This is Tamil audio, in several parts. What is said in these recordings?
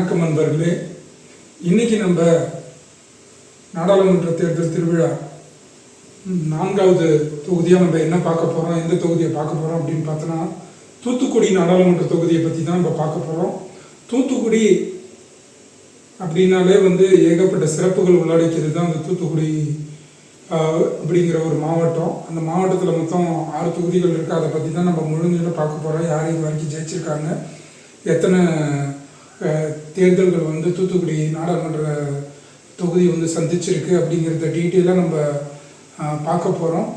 வணக்கம் நண்பர்களே. இன்னைக்கு நம்ம நாடாளுமன்ற தேர்தல் திருவிழா. நான்காவது தொகுதியாக நம்ம என்ன பார்க்க போகிறோம் எந்த தொகுதியை பார்க்க போகிறோம் அப்படின்னு பார்த்தோன்னா தூத்துக்குடி நாடாளுமன்ற தொகுதியை பற்றி தான் நம்ம பார்க்க போகிறோம் தூத்துக்குடி அப்படின்னாலே வந்து ஏகப்பட்ட சிறப்புகள் உள்ளடக்கியது தான் அந்த தூத்துக்குடி அப்படிங்கிற ஒரு மாவட்டம். அந்த மாவட்டத்தில் மொத்தம் ஆறு தொகுதிகள் இருக்குது அதை பற்றி தான் நம்ம முழுமையில் பார்க்க போகிறோம் யார் இது வரைக்கும் ஜெயிச்சிருக்காங்க எத்தனை தேர்தல்கள் வந்து தூத்துக்குடி நாடாளுமன்ற தொகுதி வந்து சந்திச்சிருக்கு அப்படிங்கிறத டீட்டெயிலாக நம்ம பார்க்க போகிறோம்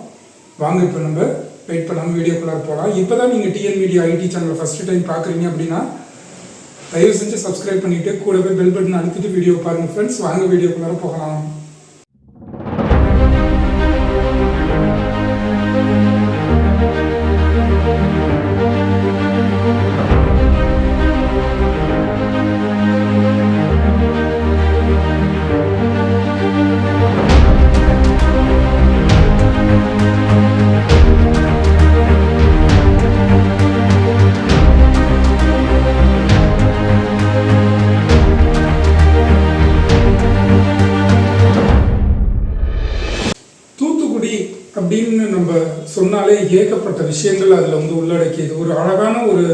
வாங்க இப்போ நம்ம வெயிட் பண்ணாமல் வீடியோக்குள்ளார போகலாம் இப்போ தான் நீங்கள் டிஎன் மீடியா ஐடி சேனலை ஃபஸ்ட்டு டைம் பார்க்குறீங்க அப்படின்னா தயவு செஞ்சு சப்ஸ்கிரைப் பண்ணிவிட்டு கூடவே பெல் பட்டன் அழுத்திட்டு வீடியோ பாருங்கள் ஃப்ரெண்ட்ஸ் வாங்க வீடியோக்குள்ளார போகலாம். ஏகப்பட்ட விஷயங்கள் அதில் வந்து உள்ளடக்கியது. ஒரு அழகான ஒரு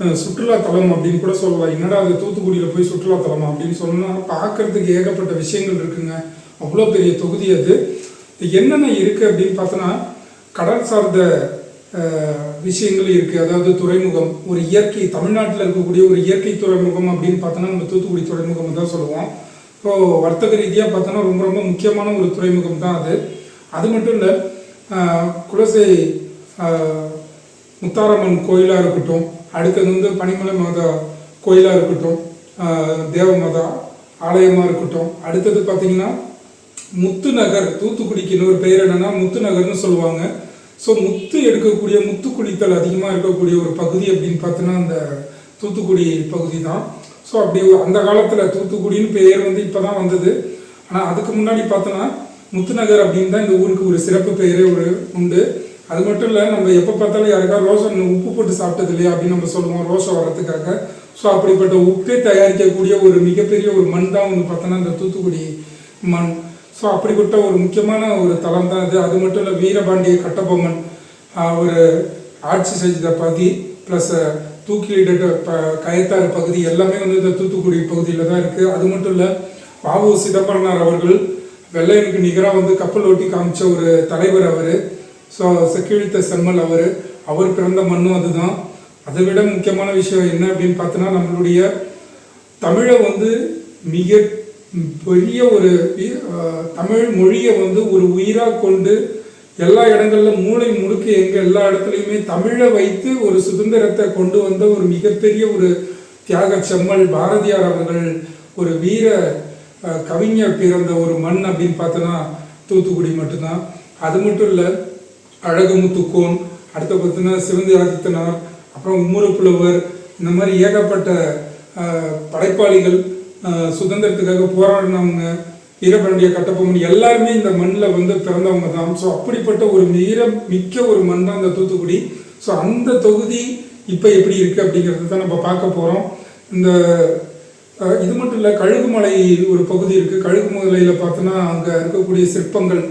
சுற்றுலாத்தலம் சுற்றுலா தலம் அப்படின்னு கூட சொல்லலாம். என்னடா அது தூத்துக்குடியில் போய் சுற்றுலா அப்படின்னு சொன்னால் பார்க்கறதுக்கு ஏகப்பட்ட விஷயங்கள் இருக்குங்க. அவ்வளோ பெரிய தொகுதி அது. என்னென்ன இருக்குது அப்படின்னு பார்த்தோன்னா கடல் சார்ந்த விஷயங்கள் இருக்குது அதாவது துறைமுகம் ஒரு இயற்கை தமிழ்நாட்டில் இருக்கக்கூடிய ஒரு இயற்கை துறைமுகம் அப்படின்னு பார்த்தோன்னா நம்ம தூத்துக்குடி துறைமுகம் தான் சொல்லுவோம். ஸோ வர்த்தக ரீதியாக பார்த்தோன்னா ரொம்ப ரொம்ப முக்கியமான ஒரு துறைமுகம் தான் அது. அது மட்டும் இல்லை குலசை முத்தாரம்மன் கோயிலாக இருக்கட்டும் அடுத்தது வந்து பனிமலை மாதா கோயிலாக இருக்கட்டும் தேவ மாதா ஆலயமாக இருக்கட்டும். அடுத்தது பார்த்திங்கன்னா முத்து நகர் தூத்துக்குடிக்கு இன்னொரு பெயர் என்னன்னா முத்து நகர்னு சொல்லுவாங்க. ஸோ முத்து எடுக்கக்கூடிய முத்துக்குளித்தல் அதிகமாக இருக்கக்கூடிய ஒரு பகுதி அப்படின்னு பார்த்தோன்னா அந்த தூத்துக்குடி பகுதி தான். ஸோ அப்படி அந்த காலத்தில் தூத்துக்குடின்னு பெயர் வந்து இப்போ தான் வந்தது. ஆனால் அதுக்கு முன்னாடி பார்த்தோன்னா முத்துநகர் அப்படின்னு தான் இந்த ஊருக்கு ஒரு சிறப்பு பெயரே ஒரு உண்டு. அது மட்டும் இல்லை நம்ம எப்போ பார்த்தாலும் யாருக்கா ரோஷன் உப்பு போட்டு சாப்பிட்டது இல்லையா அப்படின்னு நம்ம சொல்லுவோம் ரோஷம் வர்றதுக்காக. ஸோ அப்படிப்பட்ட உப்பை தயாரிக்கக்கூடிய ஒரு மிகப்பெரிய ஒரு மண் தான் வந்து பார்த்தோன்னா இந்த தூத்துக்குடி மண். ஸோ அப்படிப்பட்ட ஒரு முக்கியமான ஒரு தளம் தான் இது அது மட்டும் இல்லை வீரபாண்டிய கட்டபொம்மன் ஒரு ஆட்சி செஞ்ச பகுதி ப்ளஸ் தூக்கிலிட்ட ப கயத்தாறு பகுதி எல்லாமே வந்து இந்த தூத்துக்குடி பகுதியில் தான் இருக்குது அது மட்டும் இல்லை வாவு சிதம்பரனார் அவர்கள் வெள்ளையனுக்கு நிகராக வந்து கப்பல் ஓட்டி காமிச்ச ஒரு தலைவர் அவர். ஸோ செக்கிழித்த செம்மல் அவர். அவர் பிறந்த மண்ணும் அதுதான். அதை விட முக்கியமான விஷயம் என்ன அப்படின்னு பார்த்தோன்னா நம்மளுடைய தமிழை வந்து மிக பெரிய ஒரு தமிழ் மொழியை வந்து ஒரு உயிராக கொண்டு எல்லா இடங்கள்ல மூளை முடுக்க எங்கே எல்லா இடத்துலையுமே தமிழை வைத்து ஒரு சுதந்திரத்தை கொண்டு வந்த ஒரு மிகப்பெரிய ஒரு தியாக செம்மல் பாரதியார் அவர்கள் ஒரு வீர கவிஞர் பிறந்த ஒரு மண் அப்படின்னு பார்த்தோன்னா தூத்துக்குடி மட்டும்தான். அது மட்டும் இல்லை அழகுமுத்துக்கோன் அடுத்து பார்த்தீங்கன்னா சிவந்தி ஆதித்தனார் அப்புறம் உம்முறு புலவர் இந்த மாதிரி ஏகப்பட்ட படைப்பாளிகள் சுதந்திரத்துக்காக போராடினவங்க வீரபாண்டிய கட்டபொம்மன் எல்லாருமே இந்த மண்ணில் வந்து பிறந்தவங்க தான். ஸோ அப்படிப்பட்ட ஒரு வீர மிக்க ஒரு மண் தான் இந்த தூத்துக்குடி. ஸோ அந்த தொகுதி இப்போ எப்படி இருக்குது அப்படிங்கிறது தான் நம்ம பார்க்க போகிறோம் இந்த இது மட்டும் இல்லை கழுகுமலை ஒரு பகுதி இருக்குது கழுகுமலையில் பார்த்தோன்னா அங்கே இருக்கக்கூடிய சிற்பங்கள்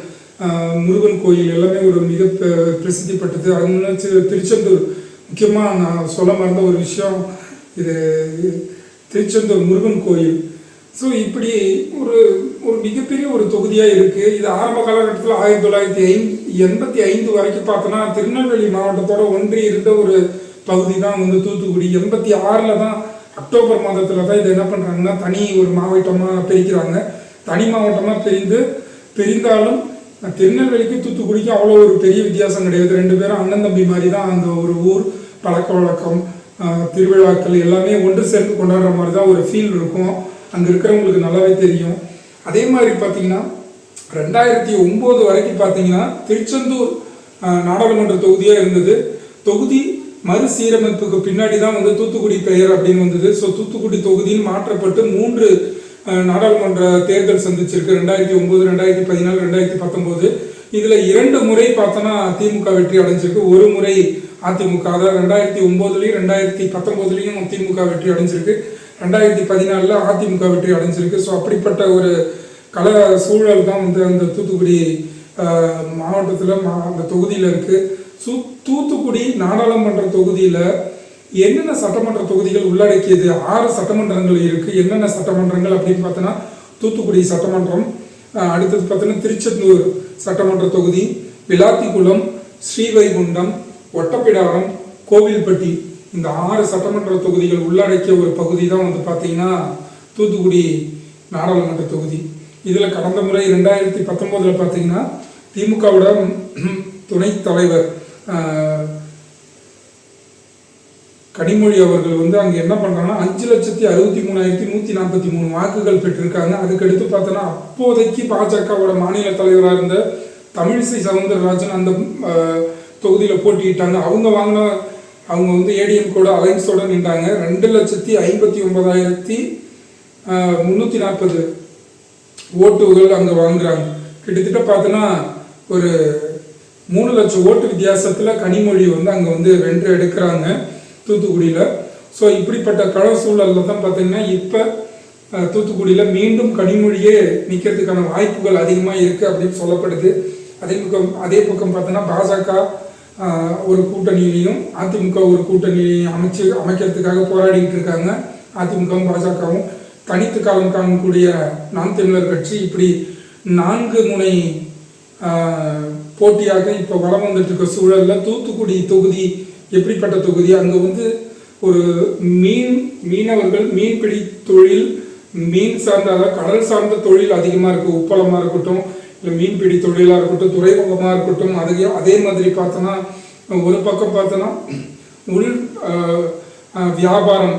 முருகன் கோயில் எல்லாமே ஒரு மிக பெ- பிரசித்தி பெற்றது. அது முன்னாடி திருச்செந்தூர். முக்கியமாக நான் சொல்ல மறந்த ஒரு விஷயம். இது திருச்செந்தூர் முருகன் கோயில். ஸோ இப்படி ஒரு ஒரு மிகப்பெரிய ஒரு தொகுதியாக இருக்குது இது ஆரம்ப காலகட்டத்தில் ஆயிரத்தி தொள்ளாயிரத்தி ஐந்து எண்பத்தி ஐந்து வரைக்கும் பார்த்தோன்னா திருநெல்வேலி மாவட்டத்தோட ஒன்றி இருந்த ஒரு பகுதி தான் வந்து தூத்துக்குடி. எண்பத்தி ஆறில் தான் அக்டோபர் மாதத்தில் தான் இதை என்ன பண்ணுறாங்கன்னா தனி ஒரு மாவட்டமாக பிரிக்கிறாங்க. தனி மாவட்டமாக பிரிந்து பிரிந்தாலும் திருநெல்வேலிக்கும் தூத்துக்குடிக்கும் அவ்வளோ ஒரு பெரிய வித்தியாசம் கிடையாது. ரெண்டு பேரும் அண்ணன் தம்பி மாதிரி தான் அந்த ஒரு ஊர். பழக்க வழக்கம் திருவிழாக்கள் எல்லாமே ஒன்று சேர்ந்து கொண்டாடுற மாதிரி தான் ஒரு ஃபீல் இருக்கும். அங்கே இருக்கிறவங்களுக்கு நல்லாவே தெரியும். அதே மாதிரி பார்த்தீங்கன்னா ரெண்டாயிரத்தி ஒம்பது வரைக்கும் பார்த்தீங்கன்னா திருச்செந்தூர் நாடாளுமன்ற தொகுதியாக இருந்தது. தொகுதி மறுசீரமைப்புக்கு பின்னாடி தான் வந்து தூத்துக்குடி பெயர் அப்படின்னு வந்தது. ஸோ தூத்துக்குடி தொகுதின்னு மாற்றப்பட்டு மூன்று நாடாளுமன்ற தேர்தல் சந்திச்சிருக்கு. ரெண்டாயிரத்தி ஒன்பது ரெண்டாயிரத்தி பதினாலு ரெண்டாயிரத்தி பத்தொம்போது. இதில் இரண்டு முறை பார்த்தோன்னா திமுக வெற்றி அடைஞ்சிருக்கு. ஒரு முறை அதிமுக. அதாவது ரெண்டாயிரத்தி ஒம்போதுலேயும் ரெண்டாயிரத்தி பத்தொம்போதுலேயும் திமுக வெற்றி அடைஞ்சிருக்கு. ரெண்டாயிரத்தி பதினாலில் அதிமுக வெற்றி அடைஞ்சிருக்கு. ஸோ அப்படிப்பட்ட ஒரு கல சூழல் தான் வந்து அந்த தூத்துக்குடி மாவட்டத்தில் மா அந்த தொகுதியில் இருக்குது சு தூத்துக்குடி நாடாளுமன்ற தொகுதியில் என்னென்ன சட்டமன்ற தொகுதிகள் உள்ளடக்கியது? ஆறு சட்டமன்றங்கள் இருக்குது என்னென்ன சட்டமன்றங்கள் அப்படின்னு பார்த்தோன்னா தூத்துக்குடி சட்டமன்றம் அடுத்தது பார்த்தோன்னா திருச்செந்தூர் சட்டமன்ற தொகுதி விளாத்திக்குளம் ஸ்ரீவைகுண்டம் ஒட்டப்பிடாரம் கோவில்பட்டி. இந்த ஆறு சட்டமன்ற தொகுதிகள் உள்ளடக்கிய ஒரு பகுதி தான் வந்து பார்த்தீங்கன்னா தூத்துக்குடி நாடாளுமன்ற தொகுதி. இதில் கடந்த முறை ரெண்டாயிரத்தி பத்தொம்போதில் பார்த்தீங்கன்னா திமுகவோட துணைத் தலைவர் கனிமொழி அவர்கள் வந்து அங்கே என்ன பண்ணுறாங்கன்னா அஞ்சு லட்சத்தி அறுபத்தி மூணாயிரத்தி நூற்றி நாற்பத்தி மூணு வாக்குகள் பெற்றிருக்காங்க. அதுக்கடுத்து பார்த்தோன்னா அப்போதைக்கு பாஜகவோட மாநில தலைவராக இருந்த தமிழிசை சவுந்தரராஜன் அந்த தொகுதியில் போட்டியிட்டாங்க. அவங்க வாங்கின அவங்க வந்து ஏடிஎம் கூட அலைன்ஸோட நின்றாங்க. ரெண்டு லட்சத்தி ஐம்பத்தி ஒன்பதாயிரத்தி முந்நூற்றி நாற்பது ஓட்டுகள் அங்கே வாங்குறாங்க. கிட்டத்தட்ட பார்த்தோன்னா ஒரு மூணு லட்சம் ஓட்டு வித்தியாசத்தில் கனிமொழி வந்து அங்கே வந்து வென்று எடுக்கிறாங்க. தூத்துக்குடியில். ஸோ இப்படிப்பட்ட கள சூழலில் தான் பார்த்தீங்கன்னா இப்போ தூத்துக்குடியில் மீண்டும் கனிமொழியே நிற்கிறதுக்கான வாய்ப்புகள் அதிகமாக இருக்குது அப்படின்னு சொல்லப்படுது. அதே பக்கம் அதே பக்கம் பார்த்தோன்னா பாஜக ஒரு கூட்டணியிலையும் அதிமுக ஒரு கூட்டணியிலையும் அமைச்சு அமைக்கிறதுக்காக போராடிக்கிட்டு இருக்காங்க. அதிமுகவும் பாஜகவும். தனித்து காலம் காணக்கூடிய நாம் தமிழர் கட்சி இப்படி நான்கு முனை போட்டியாக இப்போ வளம் வந்துட்டு இருக்க சூழலில் தூத்துக்குடி தொகுதி எப்படிப்பட்ட தொகுதி? அங்கே வந்து ஒரு மீன் மீனவர்கள் மீன்பிடி தொழில் மீன் சார்ந்த அதாவது கடல் சார்ந்த தொழில் அதிகமாக இருக்குது உப்பளமாக இருக்கட்டும் இல்லை மீன்பிடி தொழிலாக இருக்கட்டும் துறைமுகமாக இருக்கட்டும் அதே அதே மாதிரி பார்த்தோன்னா ஒரு பக்கம் பார்த்தோன்னா உள் வியாபாரம்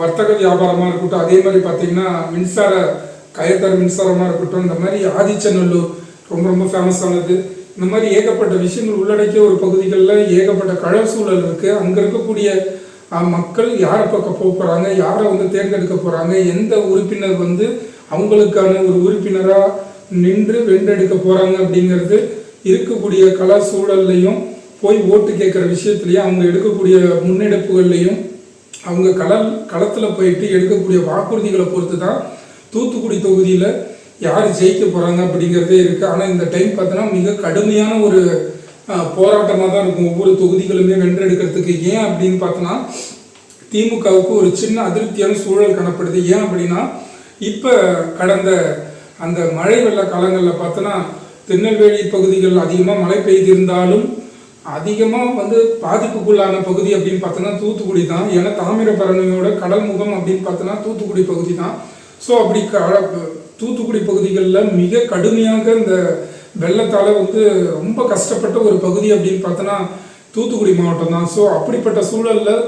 வர்த்தக வியாபாரமாக இருக்கட்டும் அதே மாதிரி பார்த்தீங்கன்னா மின்சார கயத்தர மின்சாரமாக இருக்கட்டும் இந்த மாதிரி ஆதிச்சநல்லூர் ரொம்ப ரொம்ப ஃபேமஸானது இந்த மாதிரி ஏகப்பட்ட விஷயங்கள் உள்ளடக்கிய ஒரு பகுதிகளில் ஏகப்பட்ட கழ சூழல் இருக்குது அங்கே இருக்கக்கூடிய மக்கள் யாரை பக்கம் போக போகிறாங்க யாரை வந்து தேர்ந்தெடுக்க போகிறாங்க எந்த உறுப்பினர் வந்து அவங்களுக்கான ஒரு உறுப்பினராக நின்று வென்றெடுக்க போகிறாங்க அப்படிங்கிறது இருக்கக்கூடிய கல சூழல்லையும் போய் ஓட்டு கேட்குற விஷயத்துலையும் அவங்க எடுக்கக்கூடிய முன்னெடுப்புகள்லையும் அவங்க கலல் களத்தில் போயிட்டு எடுக்கக்கூடிய வாக்குறுதிகளை பொறுத்து தான் தூத்துக்குடி தொகுதியில் யார் ஜெயிக்க போகிறாங்க அப்படிங்கிறதே இருக்குது ஆனால் இந்த டைம் பார்த்தோன்னா மிக கடுமையான ஒரு போராட்டமாக தான் இருக்கும். ஒவ்வொரு தொகுதிகளுமே வென்றெடுக்கிறதுக்கு ஏன் அப்படின்னு பார்த்தோன்னா திமுகவுக்கு ஒரு சின்ன அதிருப்தியான சூழல் காணப்படுது. ஏன் அப்படின்னா இப்போ கடந்த அந்த மழை வெள்ள காலங்களில் பார்த்தோன்னா திருநெல்வேலி பகுதிகள் அதிகமாக மழை பெய்திருந்தாலும் அதிகமாக வந்து பாதிப்புக்குள்ளான பகுதி அப்படின்னு பார்த்தோன்னா தூத்துக்குடி தான். ஏன்னா தாமிரபரணியோட கடல் முகம் அப்படின்னு பார்த்தோன்னா தூத்துக்குடி பகுதி தான். ஸோ அப்படி க தூத்துக்குடி பகுதிகளில் மிக கடுமையாக இந்த வெள்ளத்தால் வந்து ரொம்ப கஷ்டப்பட்ட ஒரு பகுதி அப்படின்னு பார்த்தோன்னா தூத்துக்குடி மாவட்டம் தான். ஸோ அப்படிப்பட்ட சூழலில்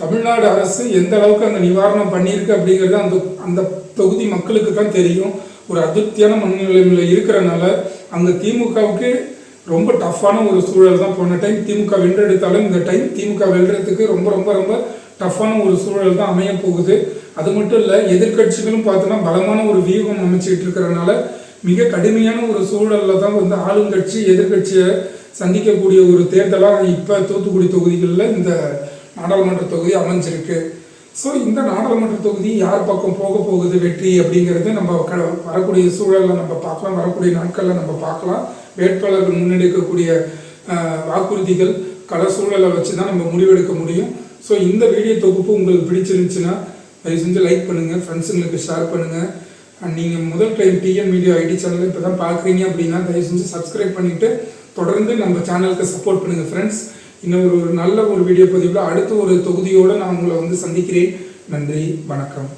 தமிழ்நாடு அரசு எந்த அளவுக்கு அந்த நிவாரணம் பண்ணியிருக்கு அப்படிங்கிறது அந்த அந்த தொகுதி மக்களுக்கு தான் தெரியும். ஒரு அதிருப்தியான மனநிலைமையில் இருக்கிறனால அங்கே திமுகவுக்கு ரொம்ப டஃப்பான ஒரு சூழல் தான். போன டைம் திமுக வென்றெடுத்தாலும் இந்த டைம் திமுக வெல்றதுக்கு ரொம்ப ரொம்ப ரொம்ப டஃப்பான ஒரு சூழல் தான் அமைய போகுது. அது மட்டும் இல்லை எதிர்க்கட்சிகளும் பார்த்தோன்னா பலமான ஒரு வியூகம் அமைச்சிட்டு இருக்கிறனால மிக கடுமையான ஒரு சூழலில் தான் வந்து ஆளுங்கட்சி எதிர்க்கட்சியை சந்திக்கக்கூடிய ஒரு தேர்தலாக இப்போ தூத்துக்குடி தொகுதிகளில் இந்த நாடாளுமன்ற தொகுதி அமைஞ்சிருக்கு. ஸோ இந்த நாடாளுமன்ற தொகுதி யார் பக்கம் போக போகுது வெற்றி அப்படிங்கிறது நம்ம க வரக்கூடிய சூழலில் நம்ம பார்க்கலாம். வரக்கூடிய நாட்களில் நம்ம பார்க்கலாம். வேட்பாளர்கள் முன்னெடுக்கக்கூடிய வாக்குறுதிகள் கள சூழலை வச்சு தான் நம்ம முடிவெடுக்க முடியும். ஸோ இந்த வீடியோ தொகுப்பு உங்களுக்கு பிடிச்சிருந்துச்சுன்னா தயவு செஞ்சு லைக் பண்ணுங்கள் ஃப்ரெண்ட்ஸுங்களுக்கு ஷேர் பண்ணுங்கள் அண்ட் நீங்கள் முதல் time TN media ID channel இப்போ தான் பார்க்குறீங்க அப்படின்னா தயவு செஞ்சு சப்ஸ்கிரைப் பண்ணிவிட்டு தொடர்ந்து நம்ம சேனலுக்கு சப்போர்ட் பண்ணுங்கள் ஃப்ரெண்ட்ஸ் இன்னும் ஒரு நல்ல ஒரு வீடியோ பதிவில் அடுத்த ஒரு தொகுதியோடு நான் உங்களை வந்து சந்திக்கிறேன். நன்றி வணக்கம்.